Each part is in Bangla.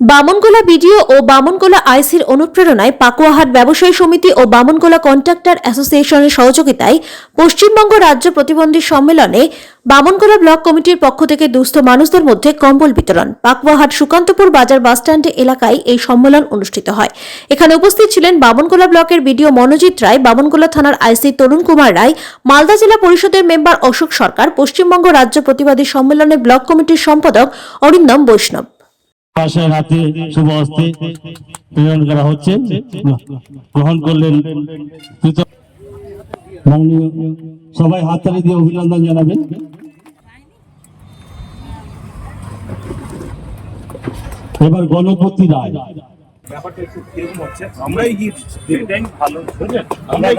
বামনগোলা বিডিও ও বামনগোলা আইসির অনুপ্রেরণায় পাকুয়াহাট ব্যবসায়ী সমিতি ও বামনগোলা কন্ট্রাক্টর অ্যাসোসিয়েশনের সহযোগিতায় পশ্চিমবঙ্গ রাজ্য প্রতিবন্ধী সম্মেলনে বামনগোলা ব্লক কমিটির পক্ষ থেকে দুস্থ মানুষদের মধ্যে কম্বল বিতরণ। পাকুয়াহাট সুকান্তপুর বাজার বাসস্ট্যান্ড এলাকায় এই সম্মেলন অনুষ্ঠিত হয়। এখানে উপস্থিত ছিলেন বামনগোলা ব্লকের বিডিও মনোজিৎ রায়, বামনগোলা থানার আইসি তরুণ কুমার রায়, মালদা জেলা পরিষদের মেম্বার অশোক সরকার, পশ্চিমবঙ্গ রাজ্য প্রতিবাদী সম্মেলনের ব্লক কমিটির সম্পাদক অরিন্দম বৈষ্ণব। পাশের হাতে শুভ হস্তে প্রেরণ করা হচ্ছে। গ্রহণ করলেন সবাই হাততালি দিয়ে অভিনন্দন জানাবেন। এবার গণপতি রায়। ব্যাপারটা একটু কীরকম হচ্ছে? আমরাই ভালো বুঝলেন? আমরাই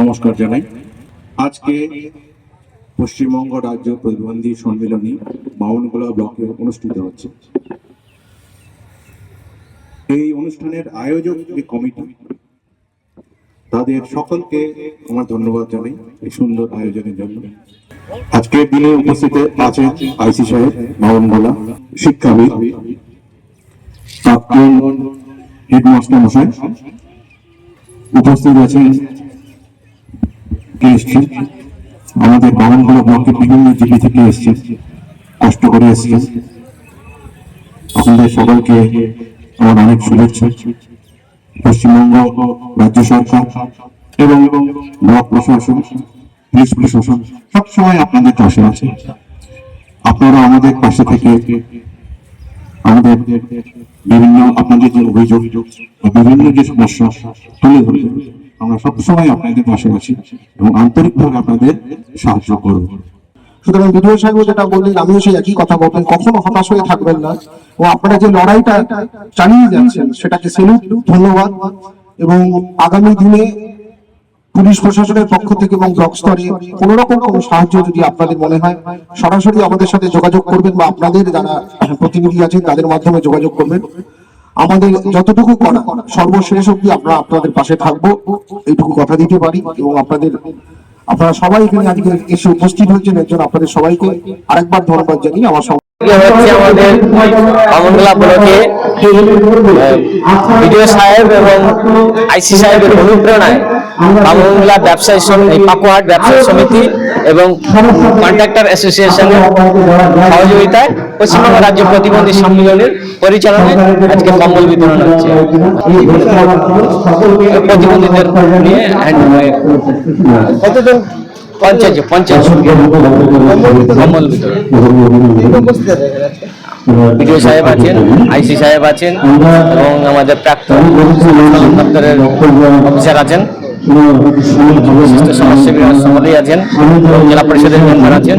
নমস্কার জানাই। আজকে পশ্চিমবঙ্গ রাজ্য প্রতিবন্ধী সম্মেলনী বাউনগোলা ব্লকে অনুষ্ঠিত হচ্ছে। এই অনুষ্ঠানের আয়োজক যে কমিটি, তাদের সকলকে আমার ধন্যবাদ জানাই এই সুন্দর আয়োজনের জন্য। আজকের দিনে উপস্থিত আছেন আইসি সাহেব, বাউনগোলা শিক্ষাবিদ প্রাক্তন হেডমাস্টার মশাই উপস্থিত আছেন এসছেন? আমাদের বামনগোলা ব্লকের বিভিন্ন জিপি থেকে এসছেন, কষ্ট করে এসছেন। আপনাদের সকলকে আমার অনেক শুভেচ্ছা। পশ্চিমবঙ্গ রাজ্য সরকার এবং ব্লক প্রশাসন, পুলিশ প্রশাসন সবসময় আপনাদের পাশে আছে। আপনারা আমাদের পাশে থেকে আমাদের বিভিন্ন আপনাদের যে অভিযোগ বিভিন্ন যে সমস্যা, তুলে ধরবেন আমরা সবসময় আপনাদের পাশে আছি এবং আন্তরিকভাবে আপনাদের সাহায্য করব। সুতরাং বিডিও সাহেব যেটা বললেন, আমিও সেই একই কথা বলবেন কখনো হতাশ হয়ে থাকবেন না। ও আপনারা যে লড়াইটা চালিয়ে যাচ্ছেন, সেটাকে সেলুট ধন্যবাদ, এবং আগামী দিনে পুলিশ প্রশাসনের পক্ষ থেকে এবং ব্লক স্তরে কোন রকম কোনো সাহায্য যদি আপনাদের মনে হয়, সরাসরি আমাদের সাথে যোগাযোগ করবেন বা আপনাদের যারা প্রতিনিধি আছেন তাদের মাধ্যমে যোগাযোগ করবেন। আমাদের যতটুকু করা, সর্বশেষ অব্দি আমরা আপনাদের পাশে থাকব, এইটুকু কথা দিতে পারি এবং আপনাদের, আপনারা সবাই এখানে আজকে এসে উপস্থিত হয়েছেন, এর জন্য আপনাদের সবাইকে আরেকবার ধন্যবাদ জানিয়ে আমার হচ্ছে আমাদের বামনগোলা ব্লকে বিডিও সাহেব এবং আইসি সাহেবের অনুপ্রেরণায় বামনগোলা ব্যবসায়ী সমিতি পাকুয়াহাট ব্যবসায়ী সমিতি এবং কন্ট্রাক্টর অ্যাসোসিয়েশনের সহযোগিতায় পশ্চিমবঙ্গ রাজ্য প্রতিবন্ধী সম্মেলনের পরিচালনায় আজকে কম্বল বিতরণ হচ্ছে। প্রতিবন্ধীদের নিয়ে কতজন পঞ্চাশ পঞ্চাশ কম্বল বিতরণ বিডিও সাহেব আছেন আইসি সাহেব আছেন এবং আমাদের প্রাক্তন দপ্তরের অফিসার আছেন বিশিষ্ট সমাজসেবী সকলেই আছেন জেলা পরিষদের মেম্বার আছেন